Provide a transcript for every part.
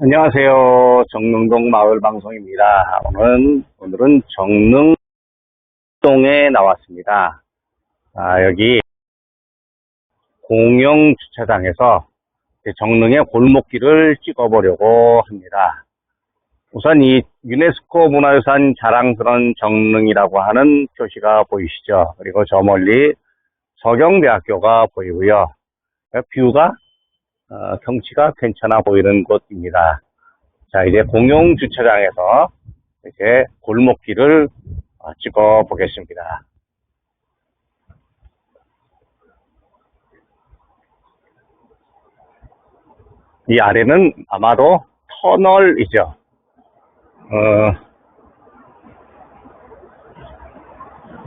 안녕하세요. 정릉동 마을 방송입니다. 오늘은, 오늘은 정릉동에 나왔습니다. 아, 여기 공영 주차장에서 정릉의 골목길을 찍어보려고 합니다. 우선 이 유네스코 문화유산 자랑스러운 정릉이라고 하는 표시가 보이시죠? 그리고 저 멀리 서경대학교가 보이고요. 뷰가 어, 경치가 괜찮아 보이는 곳입니다. 자, 이제 공용 주차장에서 이제 골목길을 어, 찍어 보겠습니다. 이 아래는 아마도 터널이죠. 어,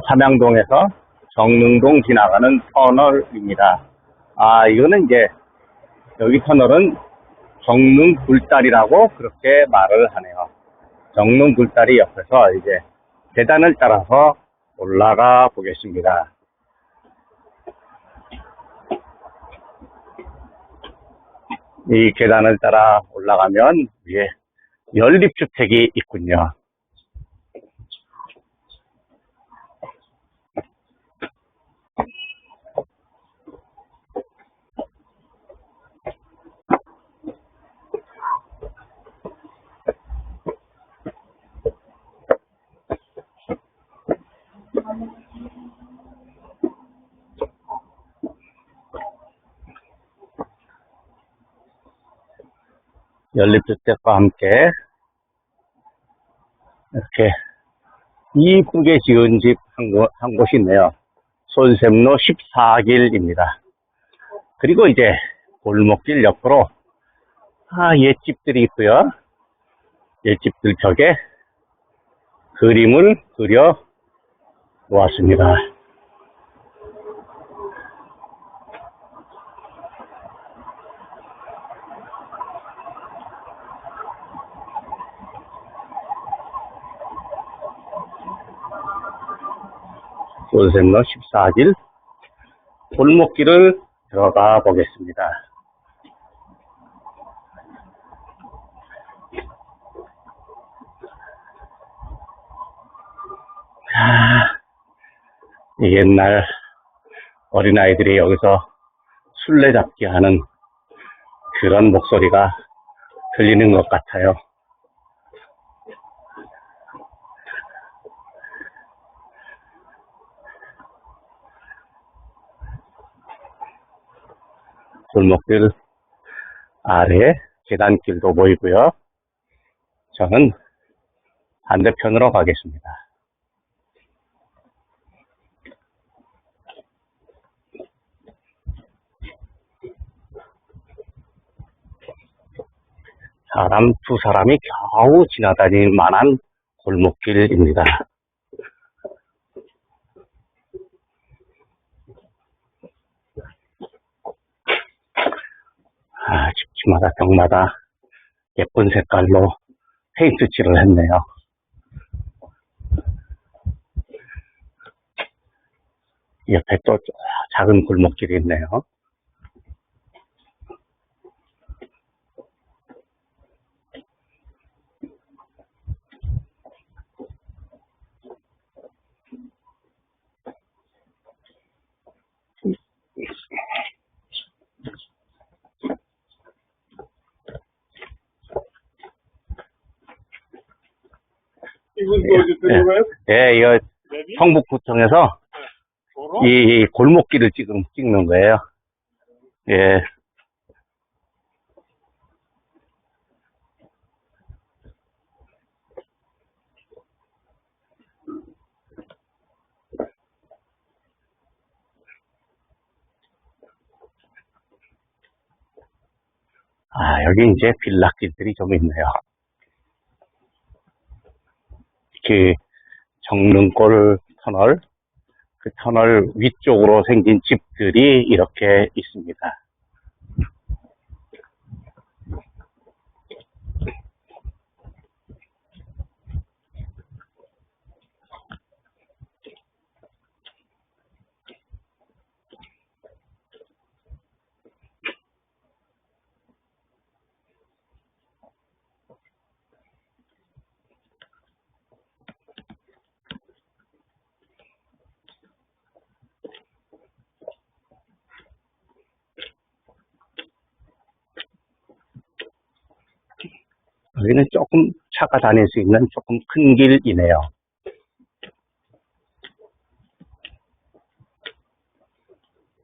삼양동에서 정릉동 지나가는 터널입니다. 아, 이거는 이제 여기 터널은 정릉 굴다리라고 그렇게 말을 하네요. 정릉 굴다리 옆에서 이제 계단을 따라서 올라가 보겠습니다. 이 계단을 따라 올라가면 위에 연립주택이 있군요. 연립주택과 함께 이렇게 이쁘게 지은 집 한 곳, 한 곳이 있네요. 손샘로 14길입니다. 그리고 이제 골목길 옆으로 아, 옛집들이 있고요. 옛집들 벽에 그림을 그려 놓았습니다. 손샘로 14길 골목길을 들어가 보겠습니다. 아, 옛날 어린아이들이 여기서 술래잡기 하는 그런 목소리가 들리는 것 같아요. 골목길 아래에 계단길도 보이고요. 저는 반대편으로 가겠습니다. 사람 두 사람이 겨우 지나다닐 만한 골목길입니다. 아, 집집 마다 벽마다 예쁜 색깔로 페인트 칠을 했네요. 옆에 또 작은 골목길이 있네요. 이분 보여주는 거예요? 예, 이거 맵이? 성북구청에서 도로? 이, 이 골목길을 지금 찍는 거예요. 예. 아, 여기 이제 빌라길들이 좀 있네요. 그 정릉골 터널, 그 터널 위쪽으로 생긴 집들이 이렇게 있습니다. 여기는 조금 차가 다닐 수 있는 조금 큰 길이네요.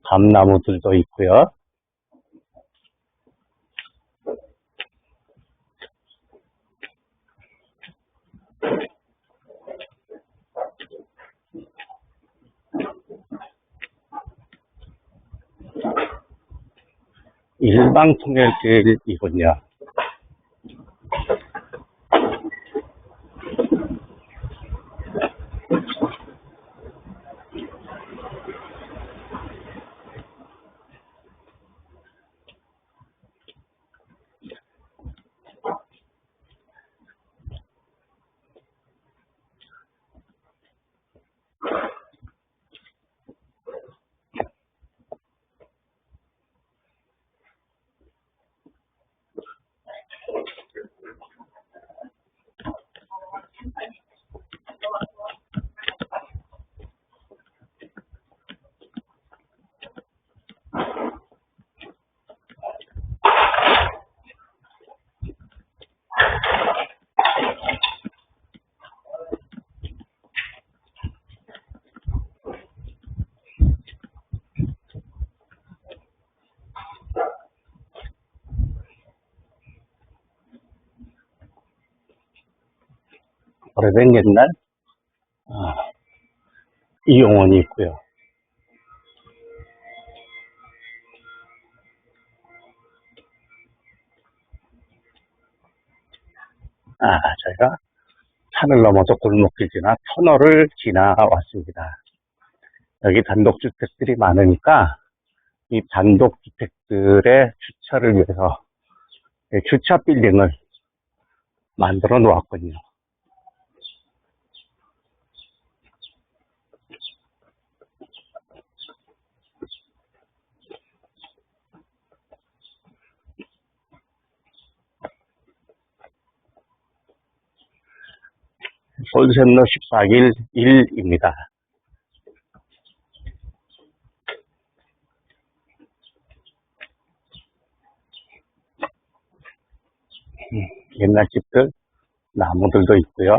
감나무들도 있고요. 일방통행길이군요. 오래된 옛날 아, 이용원이 있고요. 아, 저희가 산을 넘어서 골목길 지나 터널을 지나왔습니다. 여기 단독주택들이 많으니까 이 단독주택들의 주차를 위해서 주차 빌딩을 만들어 놓았군요. 솔샘로 14길 1입니다. 음, 옛날 집들, 나무들도 있고요.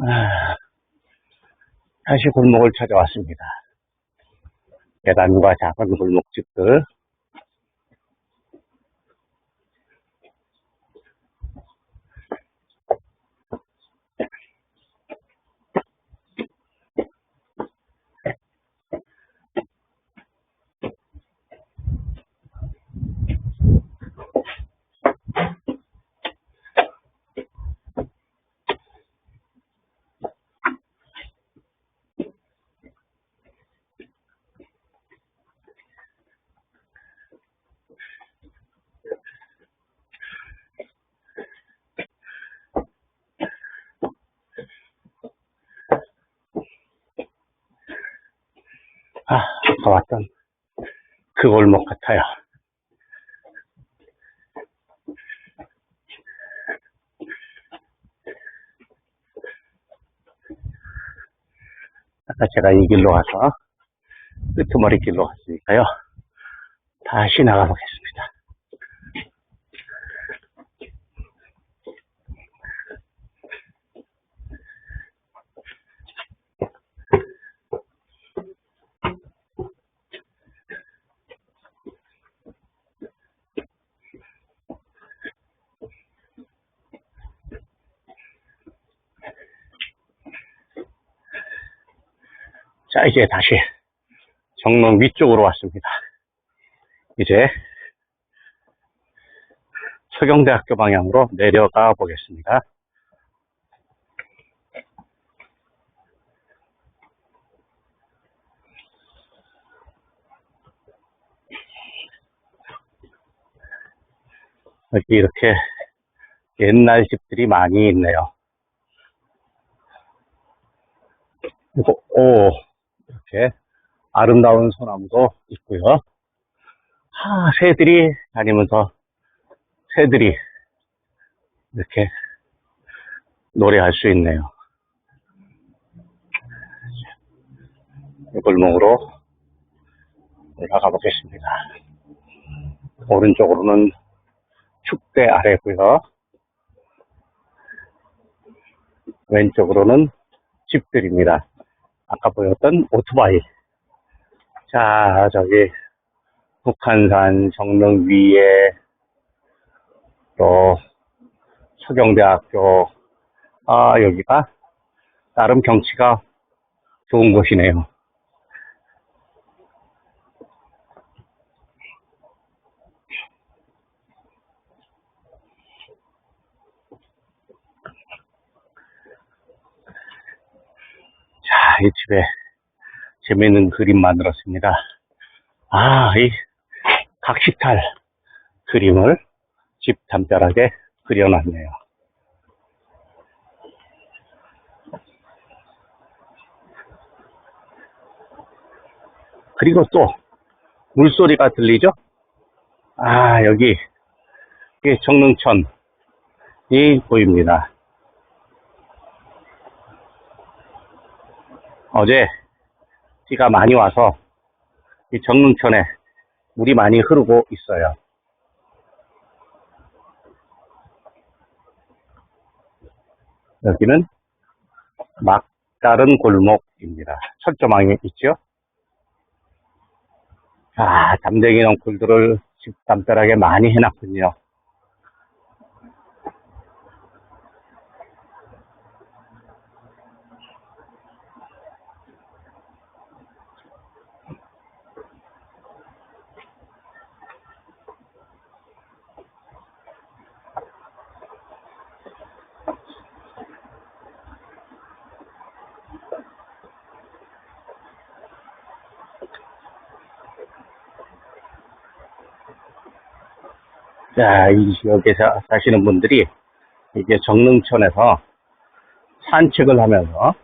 아, 다시 골목을 찾아왔습니다. 계단과 작은 골목집들. 왔던 그 골목 같아요. 아까 제가 이 길로 가서 끄트머리 길로 갔으니까요. 다시 나가보겠습니다. 자, 이제 다시 정릉 위쪽으로 왔습니다. 이제 서경대학교 방향으로 내려가 보겠습니다. 여기 이렇게 옛날 집들이 많이 있네요. 그리고, 오, 이렇게 아름다운 소나무도 있고요. 아, 새들이 다니면서 새들이 이렇게 노래할 수 있네요. 이 골목으로 올라가 보겠습니다. 오른쪽으로는 축대 아래고요. 왼쪽으로는 집들입니다. 아까 보였던 오토바이. 자, 저기 북한산 정릉 위에 또 서경대학교 아 여기가 나름 경치가 좋은 곳이네요. 자, 이 집에 재미있는 그림 만들었습니다. 아, 이 각시탈 그림을 집 담벼락에 그려놨네요. 그리고 또 물소리가 들리죠? 아, 여기 정릉천이 보입니다. 어제 비가 많이 와서 이 정릉천에 물이 많이 흐르고 있어요. 여기는 막다른 골목입니다. 철조망이 있죠? 아, 담쟁이 넝쿨들을 집 담벼락에 많이 해놨군요. 자, 이 지역에 사- 사시는 분들이 이제 정릉천에서 산책을 하면서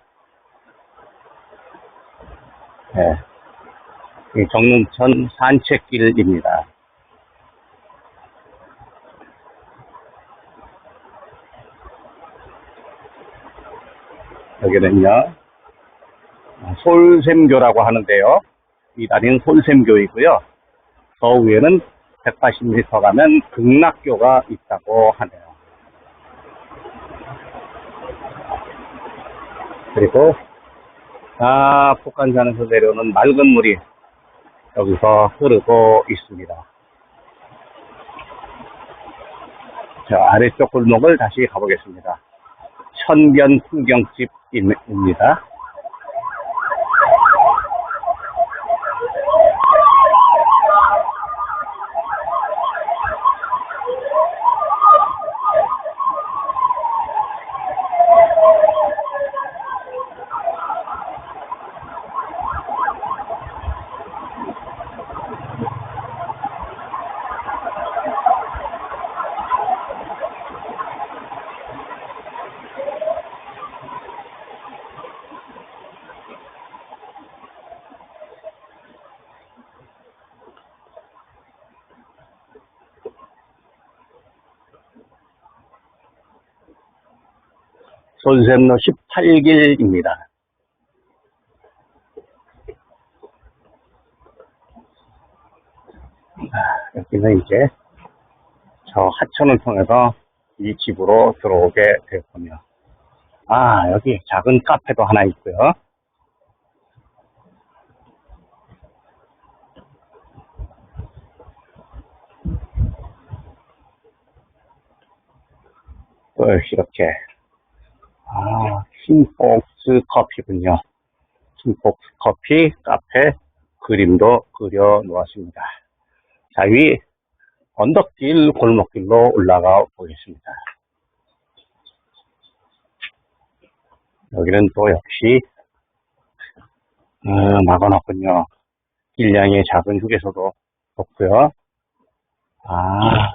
예, 이 정릉천 산책길입니다. 여기는요, 솔샘교라고 하는데요. 이 다리는 솔샘교이고요. 저 위에는 180m 가면 극락교가 있다고 하네요. 그리고 아 북한산에서 내려오는 맑은 물이 여기서 흐르고 있습니다. 자 아래쪽 골목을 다시 가보겠습니다. 천변 풍경집입니다. 손샘로 18길입니다. 여기는 이제 저 하천을 통해서 이 집으로 들어오게 되었군요. 아, 여기 작은 카페도 하나 있고요. 또 이렇게 아, 킹폭스 커피군요. 킹폭스 커피 카페 그림도 그려 놓았습니다. 자, 위 언덕길 골목길로 올라가 보겠습니다. 여기는 또 역시 어, 막아놨군요. 길냥의 작은 휴게소도 없고요. 아,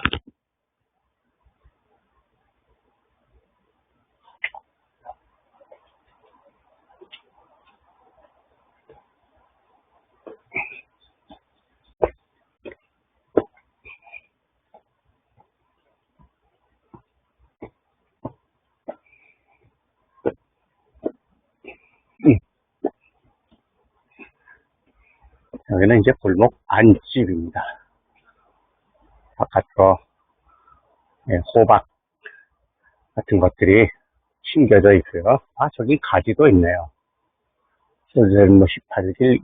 여기는 이제 골목 안집입니다. 바깥으로 예, 호박 같은 것들이 심겨져 있고요. 아, 저기 가지도 있네요. 솔레르모 18길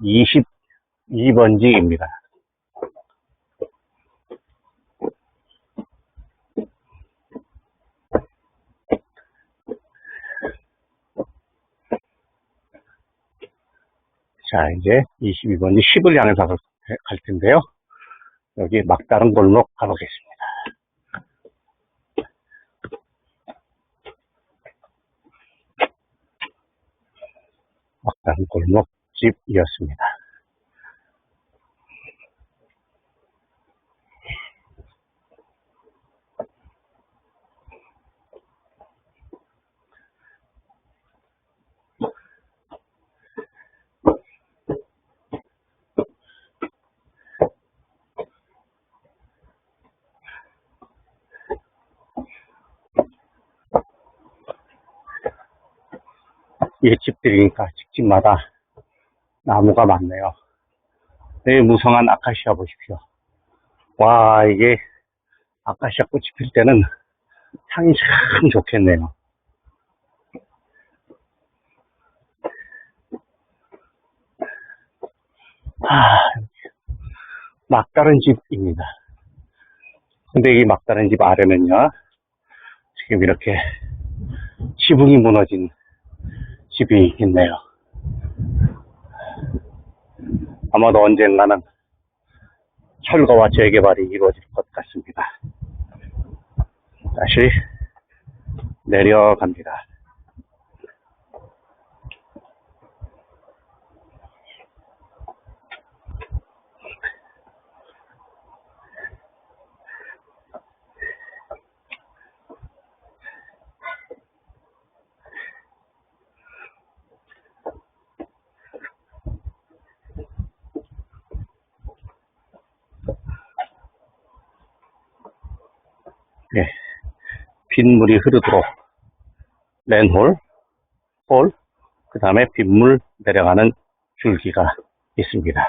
22번지입니다. 자, 이제 22번지 10을 향해서 갈- 갈 텐데요. 여기 막다른 골목 가보겠습니다. 막다른 골목집이었습니다. 이 집들이니까 집집마다 나무가 많네요. 네, 무성한 아카시아 보십시오. 와, 이게 아카시아 꽃이 필 때는 향이 참 좋겠네요. 아, 막다른 집입니다. 근데 이 막다른 집 아래는요, 지금 이렇게 지붕이 무너진 집이 있네요. 아마도 언젠가는 철거와 재개발이 이루어질 것 같습니다. 다시 내려갑니다. 예, 빗물이 흐르도록 맨홀, 홀, 그 다음에 빗물 내려가는 줄기가 있습니다.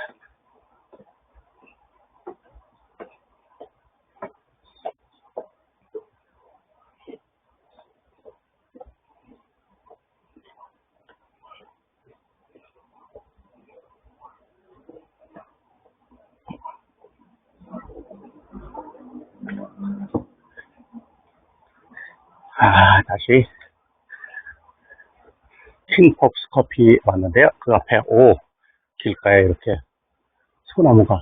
아, 다시 킹폭스 커피 왔는데요. 그 앞에 오 길가에 이렇게 소나무가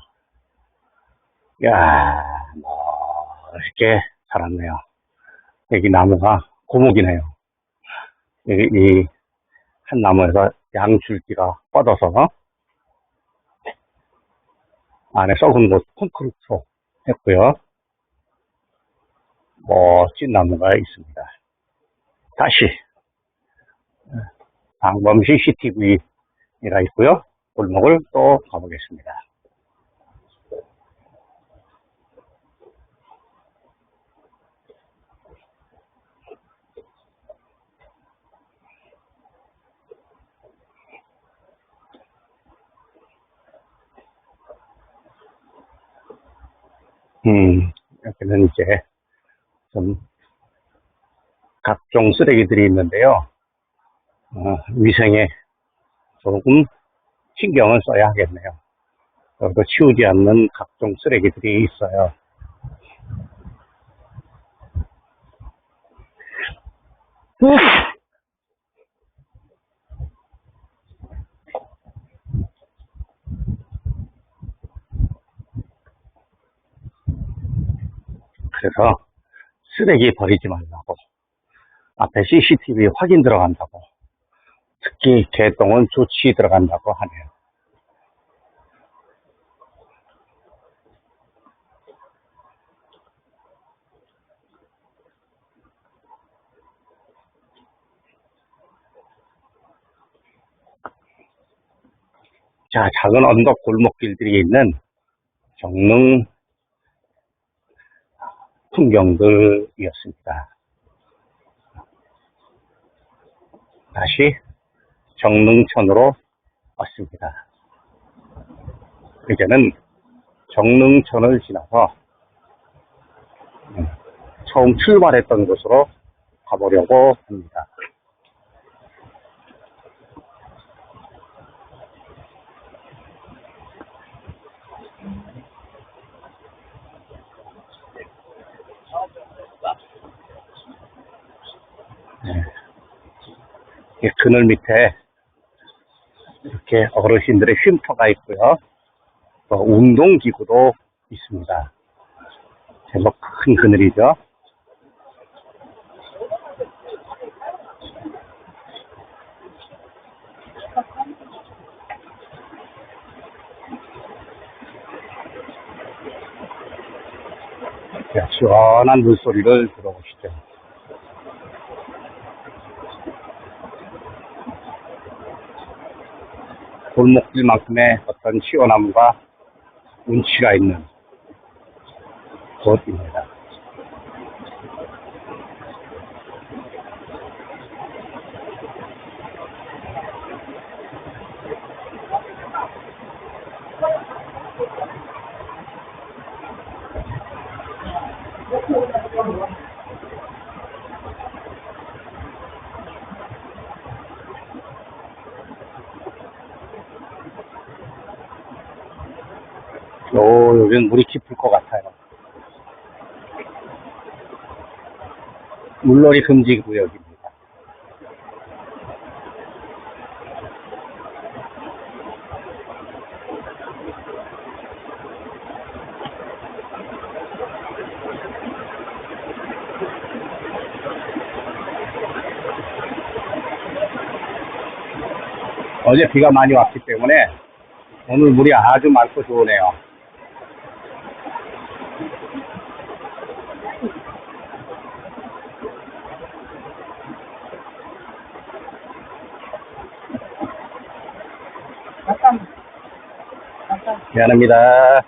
야 멋있게 자랐네요. 여기 나무가 고목이네요. 여기 이한 나무에서 양줄기가 뻗어서 안에 썩은 곳 콘크리트로 했고요. 멋진 나무가 있습니다. 다시 방범 CCTV가 있고요. 골목을 또 가보겠습니다. 음, 여기는 이제 좀 각종 쓰레기들이 있는데요. 어, 위생에 조금 신경을 써야 하겠네요. 여기도 치우지 않는 각종 쓰레기들이 있어요. 그래서 쓰레기 버리지 말라고 앞에 CCTV 확인 들어간다고 특히 개똥은 조치 들어간다고 하네요. 자, 작은 언덕 골목길들이 있는 정릉 풍경들이었습니다. 다시 정릉천으로 왔습니다. 이제는 정릉천을 지나서 음, 처음 출발했던 곳으로 가보려고 합니다. 이 그늘 밑에 이렇게 어르신들의 쉼터가 있고요. 또 운동기구도 있습니다. 제법 큰 그늘이죠. 자, 시원한 물소리를 들어보시죠. 골목길만큼의 어떤 시원함과 운치가 있는 곳입니다. 오, 여기는 물이 깊을 것 같아요. 물놀이 금지 구역입니다. 어제 비가 많이 왔기 때문에 오늘 물이 아주 맑고 좋으네요. 미안합니다.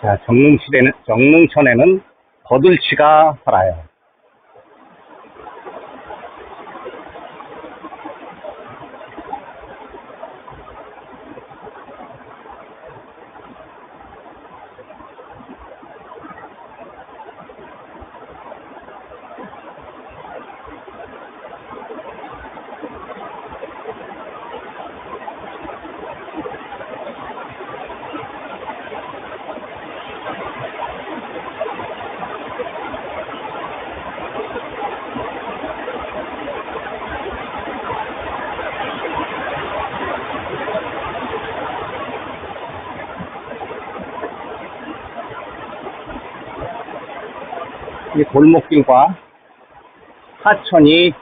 자, 정릉시대는, 정릉천에는 거들치가 살아요. 이 골목길과 하천이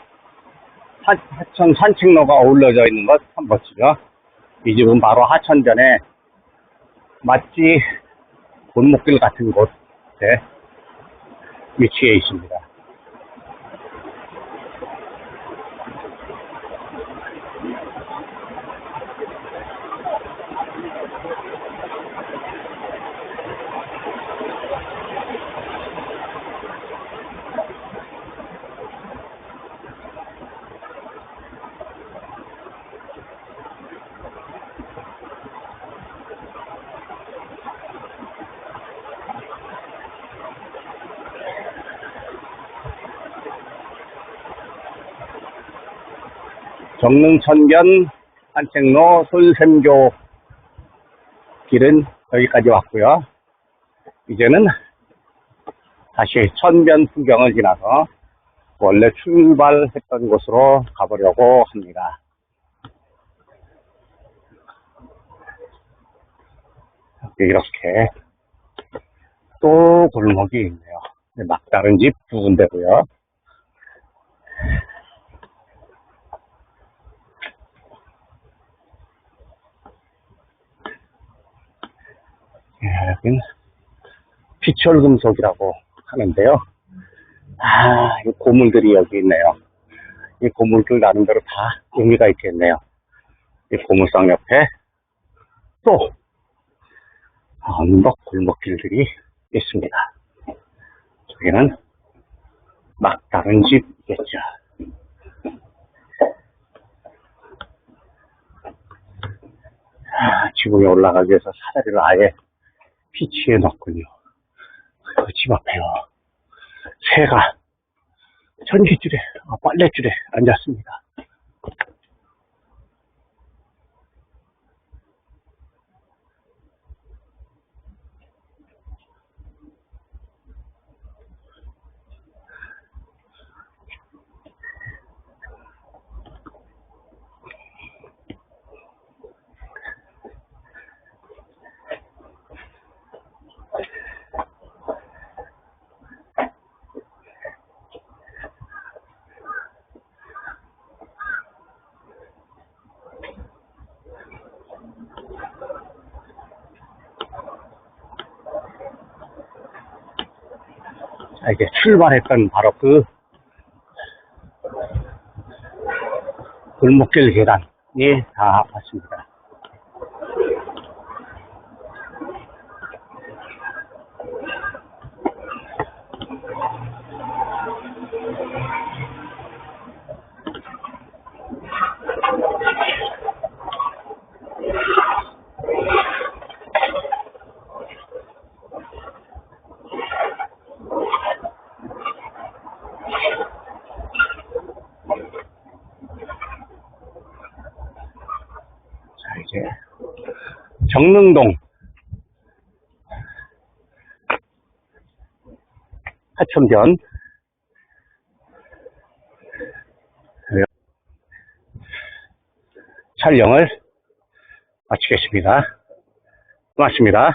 하, 하천 산책로가 어울려져 있는 것 참 멋지죠. 이 집은 바로 하천변에 마치 골목길 같은 곳에 위치해 있습니다. 정릉천변 산책로 솔샘교 길은 여기까지 왔고요. 이제는 다시 천변 풍경을 지나서 원래 출발했던 곳으로 가보려고 합니다. 이렇게 또 골목이 있네요. 막다른 집 두 군데고요. 예, 여긴 피철 금속이라고 하는데요. 아, 이 고물들이 여기 있네요. 이 고물들 나름대로 다 의미가 있겠네요. 이 고물상 옆에 또 언덕 골목길들이 있습니다. 저기는 막다른 집이겠죠. 아, 지붕에 올라가기 위해서 사다리를 아예 피치해 놨군요. 그 집 앞에요. 새가 전기줄에, 아, 빨래줄에 앉았습니다. 자, 이제 출발했던 바로 그 골목길 계단이 다 왔습니다. 자, 이제 정릉동 하천변 촬영을 마치겠습니다. 고맙습니다.